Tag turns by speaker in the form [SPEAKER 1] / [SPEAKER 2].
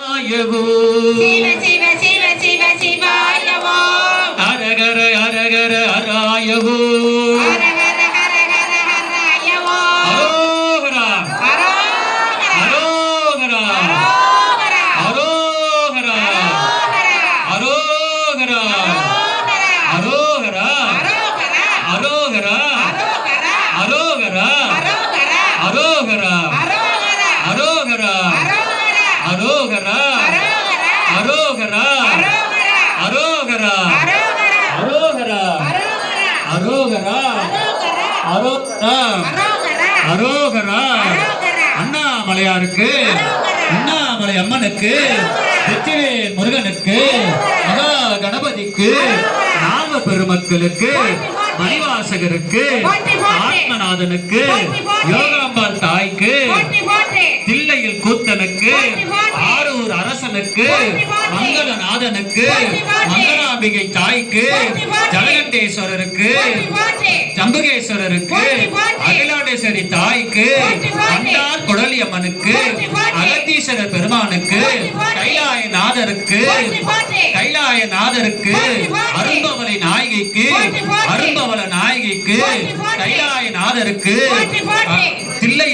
[SPEAKER 1] ஆயவோ
[SPEAKER 2] சிவ சிவ சிவ சிவ சிவாயவோ
[SPEAKER 1] அரகர அரகர அராயவோ
[SPEAKER 2] ஹர ஹர ஹர ஹர ஹராயவோ
[SPEAKER 1] அரோகரா
[SPEAKER 2] அரோகரா
[SPEAKER 1] அரோகரா
[SPEAKER 2] அரோகரா
[SPEAKER 1] அரோகரா
[SPEAKER 2] அரோகரா
[SPEAKER 1] அரோகரா
[SPEAKER 2] அரோகரா
[SPEAKER 1] அரோகரா
[SPEAKER 2] அரோகரா
[SPEAKER 1] அரோகரா
[SPEAKER 2] அரோகரா
[SPEAKER 1] அரோகரா
[SPEAKER 2] அரோகரா
[SPEAKER 1] அரோகரா.
[SPEAKER 2] அரோகரா.
[SPEAKER 1] அரோகரா.
[SPEAKER 2] அரோகரா.
[SPEAKER 1] அரோகரா.
[SPEAKER 2] அரோகரா.
[SPEAKER 1] அரோகரா. அண்ணாமலையாருக்கு. அண்ணாமலை அம்மனுக்கு. வெற்றிலே முருகனுக்கு. மகா கணபதிக்கு. நாக பெருமக்களுக்கு மணிவாசகருக்கு ஆத்மநாதனுக்கு. யோகாம்பா ஆரூர் அரசனுக்கு மங்களநாதனுக்கு மங்களாம்பிகை தாய்க்கு ஜலகண்டேஸ்வரருக்கு ஜம்புகேஸ்வரருக்கு அகிலாண்டேஸ்வரி தாய்க்கு அண்டார் குடலி அம்மனுக்கு அகத்தீஸ்வரர் பெருமானுக்கு கைலாயநாதருக்கு கைலாயநாதருக்கு அரும்பவலை நாயகிக்கு அரும்பவள நாயகிக்கு கைலாயநாதருக்கு தில்லை